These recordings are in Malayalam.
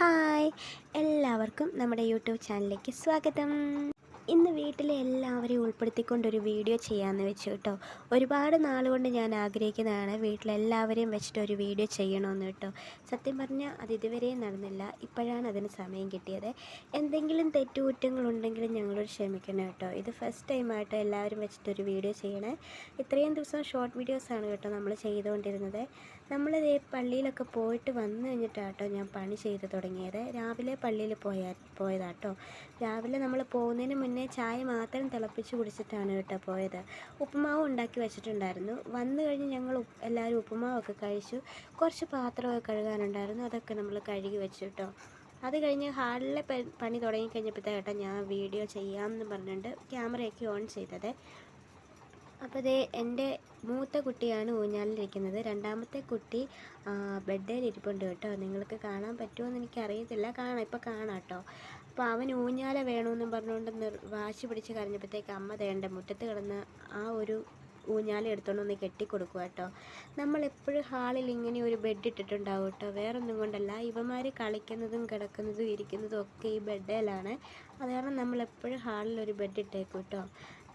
ഹായ്. എല്ലാവർക്കും നമ്മുടെ യൂട്യൂബ് ചാനലിലേക്ക് സ്വാഗതം. ഇന്ന് വീട്ടിലെ എല്ലാവരെയും ഉൾപ്പെടുത്തിക്കൊണ്ടൊരു വീഡിയോ ചെയ്യാമെന്ന് വെച്ചു കേട്ടോ. ഒരുപാട് നാളുകൊണ്ട് ഞാൻ ആഗ്രഹിക്കുന്നതാണ് വീട്ടിലെല്ലാവരെയും വെച്ചിട്ട് ഒരു വീഡിയോ ചെയ്യണമെന്ന് കേട്ടോ. സത്യം പറഞ്ഞാൽ അത് ഇതുവരെയും നടന്നില്ല. ഇപ്പോഴാണ് അതിന് സമയം കിട്ടിയത്. എന്തെങ്കിലും തെറ്റുകുറ്റങ്ങളുണ്ടെങ്കിലും ഞങ്ങളോട് ക്ഷമിക്കണം കേട്ടോ. ഇത് ഫസ്റ്റ് ടൈമായിട്ട് എല്ലാവരും വെച്ചിട്ടൊരു വീഡിയോ ചെയ്യണേ. ഇത്രയും ദിവസം ഷോർട്ട് വീഡിയോസാണ് കേട്ടോ നമ്മൾ ചെയ്തുകൊണ്ടിരുന്നത്. നമ്മളിതേ പള്ളിയിലൊക്കെ പോയിട്ട് വന്നു കഴിഞ്ഞിട്ടാട്ടോ ഞാൻ പണി ചെയ്ത് തുടങ്ങിയത്. രാവിലെ പള്ളിയിൽ പോയാ പോയതാട്ടോ. രാവിലെ നമ്മൾ പോകുന്നതിന് മുന്നേ ചായ മാത്രം തിളപ്പിച്ച് കുടിച്ചിട്ടാണ് കേട്ടോ പോയത്. ഉപ്പുമാവ് ഉണ്ടാക്കി വെച്ചിട്ടുണ്ടായിരുന്നു. വന്നു കഴിഞ്ഞ് ഞങ്ങൾ എല്ലാവരും ഉപ്പുമാവൊക്കെ കഴിച്ചു. കുറച്ച് പാത്രമൊക്കെ കഴുകാനുണ്ടായിരുന്നു. അതൊക്കെ നമ്മൾ കഴുകി വെച്ചു കേട്ടോ. അത് കഴിഞ്ഞ് ഹാളിലെ പണി തുടങ്ങി കേട്ടോ ഞാൻ വീഡിയോ ചെയ്യാമെന്ന് പറഞ്ഞിട്ട് ക്യാമറയൊക്കെ ഓൺ ചെയ്തത്. അപ്പോൾ ദേ എന്റെ മൂത്ത കുട്ടിയാണ് ഊഞ്ഞാലിരിക്കുന്നത്. രണ്ടാമത്തെ കുട്ടി ബെഡിൽ ഇരിപ്പുണ്ട് കേട്ടോ. നിങ്ങൾക്ക് കാണാൻ പറ്റുമോ എന്ന് എനിക്കറിയത്തില്ല. കാണാം ഇപ്പോൾ കാണാം കേട്ടോ അപ്പോൾ അവൻ ഊഞ്ഞാല വേണമെന്നും പറഞ്ഞുകൊണ്ട് നിർ വാശി പിടിച്ച് കരഞ്ഞപ്പോഴത്തേക്ക് അമ്മ തേണ്ട മുറ്റത്ത് കിടന്ന് ആ ഒരു ഊഞ്ഞാല എടുത്തോണ്ട് ഒന്ന് കെട്ടിക്കൊടുക്കുക കേട്ടോ. നമ്മളെപ്പോഴും ഹാളിൽ ഇങ്ങനെ ഒരു ബെഡ് ഇട്ടിട്ടുണ്ടാവും കേട്ടോ. വേറൊന്നും കൊണ്ടല്ല. ഇവന്മാർ കളിക്കുന്നതും കിടക്കുന്നതും ഇരിക്കുന്നതും ഒക്കെ ഈ ബെഡിലാണ് അത് കാരണം നമ്മൾ എപ്പോഴും ഹാളിൽ ഒരു ബെഡ് ഇട്ടേക്കും കേട്ടോ.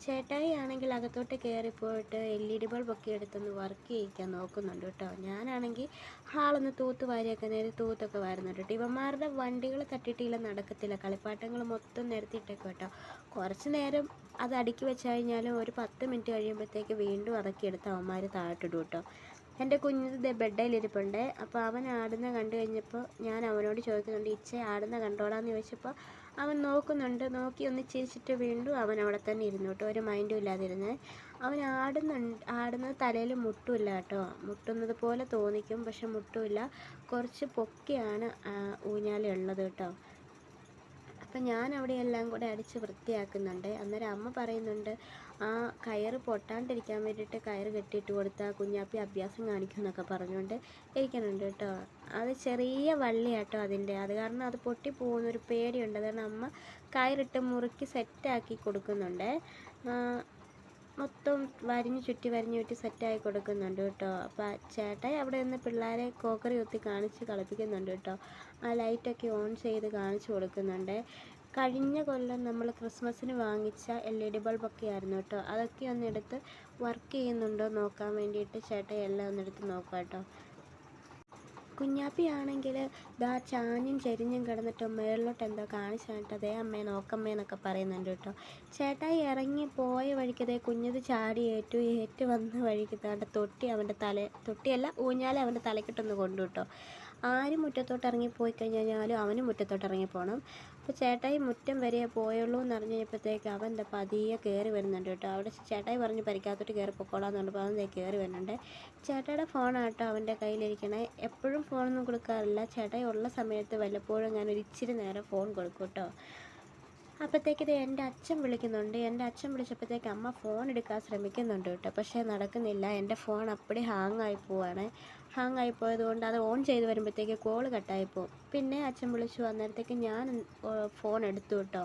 ചേട്ടായി ആണെങ്കിൽ അകത്തോട്ട് കയറിപ്പോയിട്ട് എൽ ഇ ഡി ബൾബൊക്കെ എടുത്തൊന്ന് വർക്ക് ചെയ്യിക്കാൻ നോക്കുന്നുണ്ട് കേട്ടോ. ഞാനാണെങ്കിൽ ഹാളൊന്ന് തൂത്ത് വാരിയൊക്കെ നേരെ തൂത്തൊക്കെ വാരുന്നുണ്ട് കേട്ടോ. ഇവന്മാരുടെ വണ്ടികൾ തട്ടിയിട്ടില്ല നടക്കത്തില്ല. കളിപ്പാട്ടങ്ങൾ മൊത്തം നിരത്തിയിട്ടൊക്കെ കേട്ടോ. കുറച്ച് നേരം അത് അടുക്കി വെച്ച് കഴിഞ്ഞാലും ഒരു പത്ത് മിനിറ്റ് കഴിയുമ്പോഴത്തേക്ക് വീണ്ടും അതൊക്കെ എടുത്ത് അവന്മാർ താഴോട്ടിടും കേട്ടോ. എന്റെ കുഞ്ഞിത് ബെഡയിലിരിപ്പുണ്ട് അപ്പോൾ അവൻ ആടുന്ന കണ്ടു കഴിഞ്ഞപ്പോൾ ഞാൻ അവനോട് ചോദിക്കുന്നുണ്ട് ഇച്ച ആടുന്ന കണ്ടോളാന്ന് ചോദിച്ചപ്പോൾ അവൻ നോക്കുന്നുണ്ട്. നോക്കി ഒന്ന് ചിരിച്ചിട്ട് വീണ്ടും അവൻ അവിടെ തന്നെ ഇരുന്നു കേട്ടോ. ഒരു മൈൻഡും ഇല്ലാതിരുന്ന്. അവൻ ആടുന്നുണ്ട് ആടുന്നത് തലയിൽ മുട്ടുമില്ല കേട്ടോ. മുട്ടുന്നത് പോലെ തോന്നിക്കും പക്ഷെ മുട്ടുമില്ല. കുറച്ച് പൊക്കിയാണ് ഊഞ്ഞാലുള്ളത് കേട്ടോ. അപ്പം ഞാൻ അവിടെ എല്ലാം കൂടെ അടിച്ച് വൃത്തിയാക്കുന്നുണ്ട്. അന്നേരം അമ്മ പറയുന്നുണ്ട് ആ കയറ് പൊട്ടാണ്ടിരിക്കാൻ വേണ്ടിയിട്ട് കയറ് കെട്ടിയിട്ട് കൊടുത്താൽ കുഞ്ഞാപ്പി അഭ്യാസം കാണിക്കും എന്നൊക്കെ പറഞ്ഞുകൊണ്ട് ഇരിക്കുന്നുണ്ട് കേട്ടോ. അത് ചെറിയ വള്ളിയാട്ടോ അതിന്റെ. അത് കാരണം അത് പൊട്ടി പോകുന്നൊരു പേടിയുണ്ട്. അത് കാരണം അമ്മ കയറിട്ട് മുറുക്കി സെറ്റാക്കി കൊടുക്കുന്നുണ്ട്. മൊത്തം വരിഞ്ഞ് ചുറ്റി വരിഞ്ഞ് ചുറ്റി സെറ്റായി കൊടുക്കുന്നുണ്ട് കേട്ടോ. അപ്പോൾ ചേട്ടായി അവിടെ നിന്ന് പിള്ളേരെ കോക്കറി കുത്തി കാണിച്ച് കളിപ്പിക്കുന്നുണ്ട് കേട്ടോ. ആ ലൈറ്റൊക്കെ ഓൺ ചെയ്ത് കാണിച്ചു കൊടുക്കുന്നുണ്ട്. കഴിഞ്ഞ കൊല്ലം നമ്മൾ ക്രിസ്മസിന് വാങ്ങിച്ച എൽ ഇ ഡി ബൾബൊക്കെ ആയിരുന്നു കേട്ടോ. അതൊക്കെ ഒന്ന് എടുത്ത് വർക്ക് ചെയ്യുന്നുണ്ടോ നോക്കാൻ വേണ്ടിയിട്ട് ചേട്ടൻ എല്ലാം ഒന്ന് എടുത്ത് നോക്കാം കേട്ടോ. കുഞ്ഞാപ്പി ആണെങ്കിൽ ദാ ചാഞ്ഞും ചെരിഞ്ഞും കിടന്നിട്ട് മേളിലോട്ട് എന്തോ കാണിച്ചായിട്ട് അതേ അമ്മേ നോക്കമ്മേ എന്നൊക്കെ പറയുന്നുണ്ട് കേട്ടോ. ചേട്ടായി ഇറങ്ങി പോയ വഴിക്ക് അതേ കുഞ്ഞത് ചാടി ഏറ്റു ഏറ്റു വന്ന വഴിക്ക് താണ്ട തൊട്ടി അവന്റെ തല തൊട്ടിയല്ല ഊഞ്ഞാലെ അവന്റെ തലക്കിട്ടൊന്ന് കൊണ്ടു കേട്ടോ. ആരും മുറ്റത്തോട്ട് ഇറങ്ങി പോയി കഴിഞ്ഞാലും അവനും മുറ്റത്തോട്ട് ഇറങ്ങി പോകണം അപ്പോൾ ചേട്ടായി മുറ്റം വരെ പോയുള്ളൂ എന്ന് അറിഞ്ഞ് കഴിഞ്ഞപ്പോഴത്തേക്ക് അവൻ എന്താ പതിയെ കയറി വരുന്നുണ്ട് കേട്ടോ. അവിടെ ചേട്ടായി പറഞ്ഞ് പരിക്കാത്തോട്ട് കയറി പൊക്കോളാന്ന് പറഞ്ഞപ്പോൾ അവൻ കയറി വരുന്നുണ്ട്. ചേട്ടായുടെ ഫോണാട്ടോ അവന്റെ കയ്യിലിരിക്കണേ. എപ്പോഴും ഫോണൊന്നും കൊടുക്കാറില്ല. ചേട്ടായി ഉള്ള സമയത്ത് വല്ലപ്പോഴും ഞാൻ ഒരു ഇച്ചിരി നേരം ഫോൺ കൊടുക്കും കേട്ടോ. അപ്പോഴത്തേക്ക് ഇത് എന്റെ അച്ഛൻ വിളിക്കുന്നുണ്ട്. എന്റെ അച്ഛൻ വിളിച്ചപ്പോഴത്തേക്ക് അമ്മ ഫോൺ എടുക്കാൻ ശ്രമിക്കുന്നുണ്ട് കേട്ടോ. പക്ഷേ നടക്കുന്നില്ല. എന്റെ ഫോൺ അപ്പടി ഹാങ് ആയി പോവാണ്. ഹാങ് ആയി പോയത് കൊണ്ട് അത് ഓൺ ചെയ്ത് വരുമ്പോഴത്തേക്ക് കോൾ പോകും. പിന്നെ അച്ഛൻ വിളിച്ചു അന്നേരത്തേക്ക് ഞാൻ ഫോൺ എടുത്തു കേട്ടോ.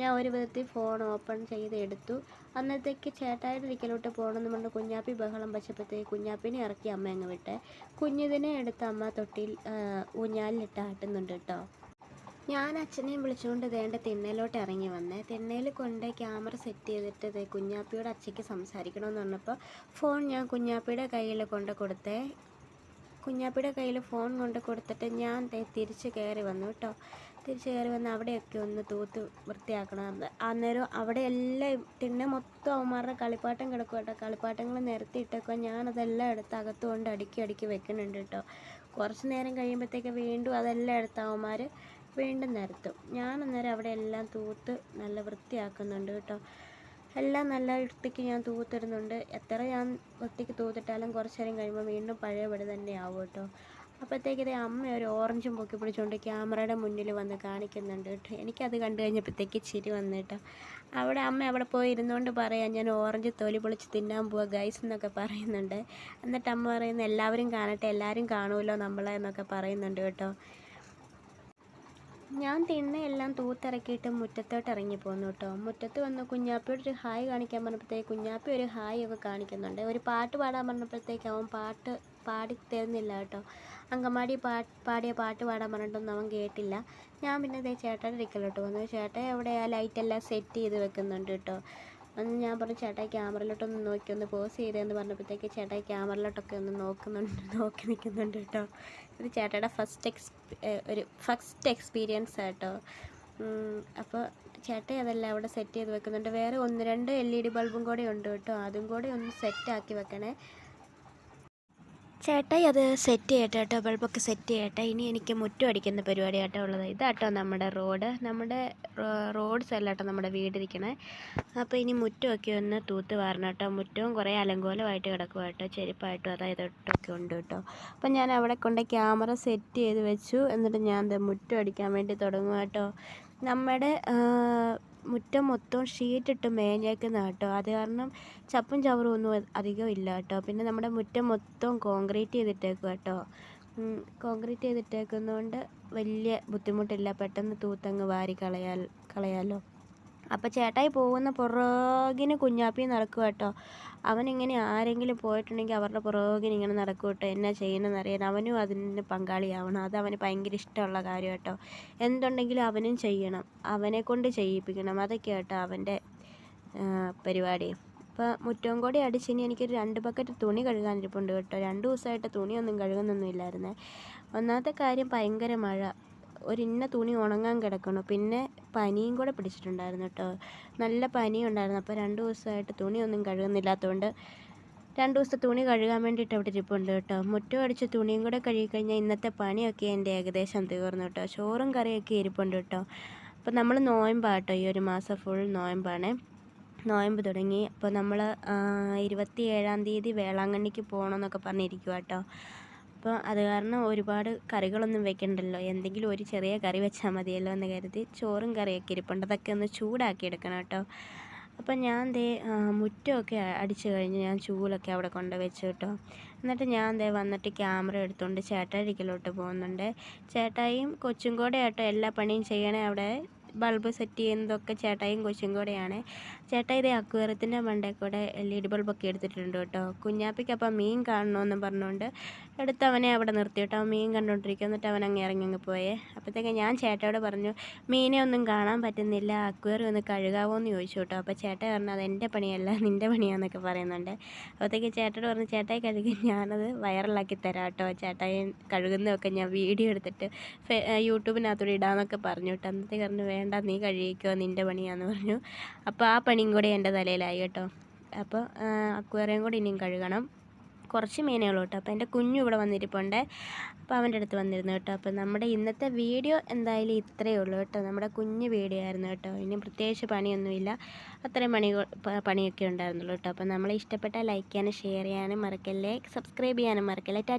ഞാൻ ഒരു വിധത്തിൽ ഫോൺ ഓപ്പൺ ചെയ്ത് എടുത്തു. അന്നത്തേക്ക് ചേട്ടായിട്ട് ഇരിക്കലോട്ട് പോകണമെന്ന് പറഞ്ഞ് കുഞ്ഞാപ്പി ബഹളം വെച്ചപ്പോഴത്തേക്ക് കുഞ്ഞാപ്പിനെ ഇറക്കി അമ്മ അങ്ങ് വിട്ടെ. കുഞ്ഞിതിനെ എടുത്ത് അമ്മ തൊട്ടിൽ ഊഞ്ഞാലിലിട്ട് ആട്ടുന്നുണ്ട് കേട്ടോ. ഞാൻ അച്ഛനെയും വിളിച്ചുകൊണ്ട് വേണ്ട തിണ്ണയിലോട്ട് ഇറങ്ങി വന്നേ. തിണ്ണയിൽ കൊണ്ട് ക്യാമറ സെറ്റ് ചെയ്തിട്ട് കുഞ്ഞാപ്പിയോട് അച്ഛയ്ക്ക് സംസാരിക്കണമെന്ന് പറഞ്ഞപ്പോൾ ഫോൺ ഞാൻ കുഞ്ഞാപ്പിയുടെ കയ്യിൽ കൊണ്ട് കൊടുത്തേ. കുഞ്ഞാപ്പിയുടെ കയ്യിൽ ഫോൺ കൊണ്ട് കൊടുത്തിട്ട് ഞാൻ തിരിച്ച് കയറി വന്നു കേട്ടോ. തിരിച്ച് കയറി വന്ന് അവിടെയൊക്കെ ഒന്ന് തൂത്ത് വൃത്തിയാക്കണം. അന്നേരം അവിടെ എല്ലാം തിണ്ണ മൊത്തം അവന്മാരുടെ കളിപ്പാട്ടം കിടക്കും കേട്ടോ. കളിപ്പാട്ടങ്ങൾ നിരത്തിയിട്ടൊക്കെ ഞാനതെല്ലാം എടുത്ത് അകത്ത് കൊണ്ട് അടുക്കി അടുക്കി വെക്കുന്നുണ്ട് കേട്ടോ. കുറച്ച് നേരം കഴിയുമ്പോഴത്തേക്ക് വീണ്ടും അതെല്ലാം എടുത്ത് അവന്മാർ വീണ്ടും നിരത്തും. ഞാൻ അന്നേരം അവിടെ എല്ലാം തൂത്ത് നല്ല വൃത്തിയാക്കുന്നുണ്ട് കേട്ടോ. എല്ലാം നല്ല വൃത്തിക്ക് ഞാൻ തൂത്തിടുന്നുണ്ട്. എത്ര ഞാൻ വൃത്തിക്ക് തൂത്തിട്ടാലും കുറച്ച് നേരം കഴിയുമ്പോൾ വീണ്ടും പഴയപടി തന്നെ ആവും കേട്ടോ. അപ്പോഴത്തേക്ക് ഇതേ അമ്മ ഒരു ഓറഞ്ചും പൊക്കി പിടിച്ചുകൊണ്ട് ക്യാമറയുടെ മുന്നിൽ വന്ന് കാണിക്കുന്നുണ്ട് കേട്ടോ. എനിക്കത് കണ്ടു കഴിഞ്ഞപ്പോഴത്തേക്ക് ചിരി വന്നു കേട്ടോ. അവിടെ അമ്മ അവിടെ പോയി ഇരുന്നുകൊണ്ട് പറയാം ഞാൻ ഓറഞ്ച് തൊലി പൊളിച്ച് തിന്നാൻ പോവാ ഗൈസ് എന്നൊക്കെ പറയുന്നുണ്ട്. എന്നിട്ട് അമ്മ പറയുന്നത് എല്ലാവരും കാണട്ടെ എല്ലാവരും കാണുമല്ലോ നമ്മളെ എന്നൊക്കെ പറയുന്നുണ്ട് കേട്ടോ. ഞാൻ തിണ്ണയെല്ലാം തൂത്തിറക്കിയിട്ട് മുറ്റത്തോട്ട് ഇറങ്ങി പോന്നു കേട്ടോ. മുറ്റത്ത് വന്ന് കുഞ്ഞാപ്പിയോട് ഒരു ഹായ് കാണിക്കാൻ പറഞ്ഞപ്പോഴത്തേക്ക് കുഞ്ഞാപ്പി ഒരു ഹായ് ഒക്കെ കാണിക്കുന്നുണ്ട്. ഒരു പാട്ട് പാടാൻ പറഞ്ഞപ്പോഴത്തേക്ക് അവൻ പാട്ട് പാടി തരുന്നില്ല കേട്ടോ. അങ്കമാടി പാടിയ പാട്ട് പാടാൻ പറഞ്ഞിട്ടൊന്നും അവൻ കേട്ടില്ല. ഞാൻ പിന്നെ ഇതേ ചേട്ടന്റെ അടുക്കലോട്ട് വന്നു. ചേട്ടൻ എവിടെയാ? ആ ലൈറ്റെല്ലാം സെറ്റ് ചെയ്ത് വെക്കുന്നുണ്ട് കേട്ടോ. അന്ന് ഞാൻ പറഞ്ഞു ചേട്ടാ ക്യാമറയിലോട്ടൊന്ന് നോക്കി ഒന്ന് പോസ് ചെയ്തതെന്ന് പറഞ്ഞപ്പോഴത്തേക്ക് ചേട്ടാ ക്യാമറയിലോട്ടൊക്കെ ഒന്ന് നോക്കുന്നുണ്ട് നോക്കി നിൽക്കുന്നുണ്ട് കേട്ടോ. ഇത് ചേട്ടയുടെ ഫസ്റ്റ് എക്സ് ഒരു ഫസ്റ്റ് എക്സ്പീരിയൻസ് ആട്ടോ. അപ്പോൾ ചേട്ടൻ അതെല്ലാം അവിടെ സെറ്റ് ചെയ്ത് വെക്കുന്നുണ്ട്. വേറെ ഒന്ന് രണ്ട് എൽ ഇ ഡി ബൾബും കൂടെ ഉണ്ട് കേട്ടോ. അതും കൂടെ ഒന്ന് സെറ്റാക്കി വെക്കണേ. ചേട്ടായി അത് സെറ്റ് ചെയ്യട്ടെ കേട്ടോ. ബൾബൊക്കെ സെറ്റ് ചെയ്യട്ടെ. ഇനി എനിക്ക് മുറ്റം അടിക്കുന്ന പരിപാടി ആട്ടോ ഉള്ളത്. ഇതാട്ടോ നമ്മുടെ റോഡ് നമ്മുടെ റോഡ് സൈഡിലാട്ടോ നമ്മുടെ വീടിരിക്കണേ അപ്പോൾ ഇനി മുറ്റമൊക്കെ ഒന്ന് തൂത്ത് വാരണം കേട്ടോ. മുറ്റവും കുറേ അലങ്കോലമായിട്ട് കിടക്കുക കേട്ടോ. ചെരുപ്പായിട്ടും അതായത് ഇട്ടൊക്കെ ഉണ്ട് കേട്ടോ. അപ്പം ഞാൻ അവിടെ കൊണ്ട് ക്യാമറ സെറ്റ് ചെയ്ത് വെച്ചു. എന്നിട്ട് ഞാൻ മുറ്റം അടിക്കാൻ വേണ്ടി തുടങ്ങുക കേട്ടോ. നമ്മുടെ മുറ്റം മൊത്തം ഷീറ്റിട്ട് മേഞ്ഞേക്കുന്ന കേട്ടോ. അത് കാരണം ചപ്പും ചവറും ഒന്നും അധികം ഇല്ല കേട്ടോ. പിന്നെ നമ്മുടെ മുറ്റം മൊത്തം കോൺക്രീറ്റ് ചെയ്തിട്ടേക്കും കേട്ടോ. കോൺക്രീറ്റ് ചെയ്തിട്ടേക്കുന്നതുകൊണ്ട് വലിയ ബുദ്ധിമുട്ടില്ല. പെട്ടെന്ന് തൂത്തങ്ങ് വാരി കളയാൽ കളയാലോ. അപ്പോൾ ചേട്ടായി പോകുന്ന പുറകിന് കുഞ്ഞാപ്പി നടക്കുക കേട്ടോ അവനിങ്ങനെ ആരെങ്കിലും പോയിട്ടുണ്ടെങ്കിൽ അവരുടെ പുറകിന് ഇങ്ങനെ നടക്കും കേട്ടോ എന്നാ ചെയ്യണമെന്ന് അറിയാൻ അവനും അതിന് പങ്കാളിയാവണം. അത് അവന് ഭയങ്കര ഇഷ്ടമുള്ള കാര്യം കേട്ടോ എന്തുണ്ടെങ്കിലും അവനും ചെയ്യണം. അവനെ കൊണ്ട് ചെയ്യിപ്പിക്കണം. അതൊക്കെ കേട്ടോ അവന്റെ പരിപാടി. അപ്പോൾ മുറ്റവും കൂടി അടിച്ചിനി എനിക്കൊരു രണ്ട് ബക്കറ്റ് തുണി കഴുകാനിരിപ്പുണ്ട് കേട്ടോ. രണ്ട് ദിവസമായിട്ട് തുണിയൊന്നും കഴുകുന്നൊന്നും ഇല്ലായിരുന്നേ. ഒന്നാമത്തെ കാര്യം ഭയങ്കര മഴ. ഒരു ഇന്ന തുണി ഉണങ്ങാൻ കിടക്കണു. പിന്നെ പനിയും കൂടെ പിടിച്ചിട്ടുണ്ടായിരുന്നു കേട്ടോ നല്ല പനിയും ഉണ്ടായിരുന്നു അപ്പോൾ രണ്ട് ദിവസമായിട്ട് തുണിയൊന്നും കഴുകുന്നില്ലാത്തതുകൊണ്ട് രണ്ട് ദിവസത്തെ തുണി കഴുകാൻ വേണ്ടിയിട്ട് അവിടെ ഇരിപ്പുണ്ട് കേട്ടോ മുറ്റം അടിച്ച് തുണിയും കൂടെ കഴുകിക്കഴിഞ്ഞാൽ ഇന്നത്തെ പണിയൊക്കെ എന്റെ ഏകദേശം തീർന്നു കേട്ടോ ചോറും കറിയൊക്കെ ഇരിപ്പുണ്ട് കേട്ടോ അപ്പോൾ നമ്മൾ നോയമ്പാട്ടോ ഈ ഒരു മാസം ഫുൾ നോയമ്പാണ്. നോയമ്പ് തുടങ്ങി. അപ്പോൾ നമ്മൾ ഇരുപത്തി ഏഴാം തീയതി വേളാങ്കണ്ണിക്ക് പോകണമെന്നൊക്കെ പറഞ്ഞിരിക്കുക കേട്ടോ അപ്പോൾ അത് കാരണം ഒരുപാട് കറികളൊന്നും വെക്കണ്ടല്ലോ. എന്തെങ്കിലും ഒരു ചെറിയ കറി വെച്ചാൽ മതിയല്ലോ എന്ന് കരുതി ചോറും കറിയൊക്കെ ഇരിപ്പുണ്ട് അതൊക്കെ ഒന്ന് ചൂടാക്കി എടുക്കണം കേട്ടോ. അപ്പം ഞാൻ ദേ മുറ്റമൊക്കെ അടിച്ചു കഴിഞ്ഞ് ഞാൻ ചൂലൊക്കെ അവിടെ കൊണ്ട് വെച്ചു കേട്ടോ. എന്നിട്ട് ഞാൻ ദേ വന്നിട്ട് ക്യാമറ എടുത്തുകൊണ്ട് ചേട്ടായിക്കലോട്ട് പോകുന്നുണ്ട്. ചേട്ടായും കൊച്ചും കൂടെ ആട്ടോ എല്ലാ പണിയും ചെയ്യണേ. അവിടെ ബൾബ് സെറ്റ് ചെയ്യുന്നതൊക്കെ ചേട്ടായും കൊച്ചും കൂടെയാണ്. ചേട്ടാ ഇത് അക്വേറിയത്തിന്റെ മണ്ടേ കൂടെ എൽ ഇ ഡി ബൾബൊക്കെ എടുത്തിട്ടുണ്ട് കേട്ടോ. കുഞ്ഞാപ്പിക്കപ്പം മീൻ കാണണമെന്ന് പറഞ്ഞുകൊണ്ട് എടുത്ത് അവനെ അവിടെ നിർത്തി കേട്ടോ. മീൻ കണ്ടുകൊണ്ടിരിക്കും എന്നിട്ട് അവൻ അങ്ങ് ഇറങ്ങി അങ്ങ് പോയേ. അപ്പോഴത്തേക്ക് ഞാൻ ചേട്ടയോട് പറഞ്ഞു മീനെ ഒന്നും കാണാൻ പറ്റുന്നില്ല. അക്വേറി ഒന്ന് കഴുകാവോ എന്ന് ചോദിച്ചു കേട്ടോ. അപ്പോൾ ചേട്ട പറഞ്ഞു അത് എന്റെ പണിയല്ല നിന്റെ പണിയാന്നൊക്കെ പറയുന്നുണ്ട്. അപ്പോഴത്തേക്ക് ചേട്ടയോട് പറഞ്ഞു ചേട്ടായി കഴുകി ഞാനത് വൈറലാക്കി തരാം കേട്ടോ. ചേട്ടായി കഴുകുന്നതൊക്കെ ഞാൻ വീഡിയോ എടുത്തിട്ട് യൂട്യൂബിനകത്തൂടെ ഇടാമെന്നൊക്കെ പറഞ്ഞു കേട്ടോ. അന്നത്തേക്ക് പറഞ്ഞു വേണ്ട നീ കഴുകിക്കോ. നിന്റെ പണിയാന്ന് പറഞ്ഞു. അപ്പോൾ ആ പണിയും കൂടെ എന്റെ തലയിലായി കേട്ടോ. അപ്പോൾ അക്വേറിയം കൂടി ഇനിയും കഴുകണം. കുറച്ച് മീനുകളും കേട്ടോ. അപ്പോൾ എന്റെ കുഞ്ഞു ഇവിടെ വന്നിരിപ്പുണ്ട്. അപ്പോൾ അവന്റെ അടുത്ത് വന്നിരുന്നു കേട്ടോ. അപ്പോൾ നമ്മുടെ ഇന്നത്തെ വീഡിയോ എന്തായാലും ഇത്രയേ ഉള്ളൂ കേട്ടോ. നമ്മുടെ കുഞ്ഞു വീഡിയോ ആയിരുന്നു കേട്ടോ. ഇനി പ്രത്യേകിച്ച് പണിയൊന്നുമില്ല. അത്രയും പണി പണിയൊക്കെ ഉണ്ടായിരുന്നുള്ളൂ കേട്ടോ. അപ്പോൾ നമ്മളെ ഇഷ്ടപ്പെട്ട ലൈക്ക് ചെയ്യാനും ഷെയർ ചെയ്യാനും മറക്കല്ലേ. സബ്സ്ക്രൈബ് ചെയ്യാനും മറക്കല്ലേ. ടാറ്റ.